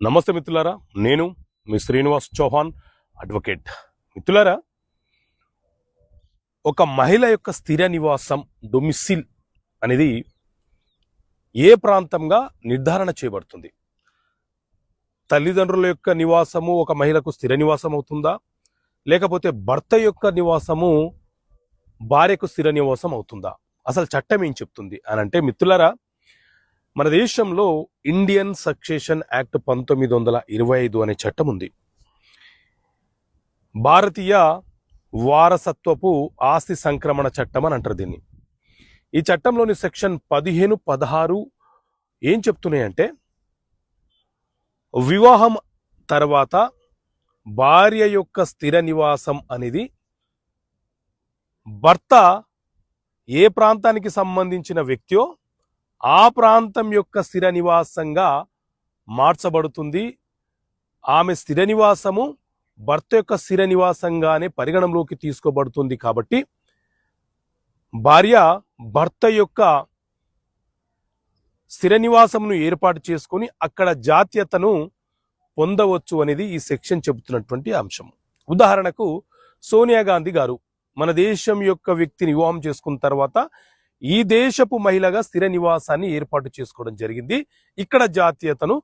నమస్తే మిత్రులారా నేను మీ శ్రీనివాస్ చౌహాన్ అడ్వకేట్ మిత్రులారా ఒక మహిళ యొక్క స్థిర నివాసం డొమిసిల్ అనేది ఏ ప్రాంతంగా నిర్ధారణ చేయబడుతుంది? తల్లిదండ్రుల యొక్క నివాసము ఒక మహిళకు స్థిర నివాసం అవుతుందా? లేకపోతే భర్త యొక్క నివాసము భార్యకు స్థిర నివాసం అవుతుందా? అసలు చట్టం ఏం చెప్తుంది? అని అంటే మిత్రులారా మన దేశంలో ఇండియన్ సక్సేషన్ యాక్ట్ పంతొమ్మిది వందల ఇరవై ఐదు అనే చట్టం ఉంది. భారతీయ వారసత్వపు ఆస్తి సంక్రమణ చట్టం అని అంటారు దీన్ని. ఈ చట్టంలోని సెక్షన్ పదిహేను పదహారు ఏం చెప్తున్నాయంటే వివాహం తర్వాత భార్య యొక్క స్థిర నివాసం అనేది భర్త ఏ ప్రాంతానికి సంబంధించిన వ్యక్తియో ఆ ప్రాంతం యొక్క స్థిర నివాసంగా మార్చబడుతుంది. ఆమె స్థిర నివాసము భర్త యొక్క స్థిర నివాసంగానే పరిగణంలోకి తీసుకోబడుతుంది కాబట్టి భార్య భర్త యొక్క స్థిర నివాసమును ఏర్పాటు చేసుకొని అక్కడ జాతీయతను పొందవచ్చు అనేది ఈ సెక్షన్ చెబుతున్నటువంటి అంశం ఉదాహరణకు సోనియా గాంధీ గారు మన దేశం యొక్క వ్యక్తిని వివాహం చేసుకున్న తర్వాత ఈ దేశపు మహిళగా స్థిర నివాసాన్ని ఏర్పాటు చేసుకోవడం జరిగింది. ఇక్కడ జాతీయతను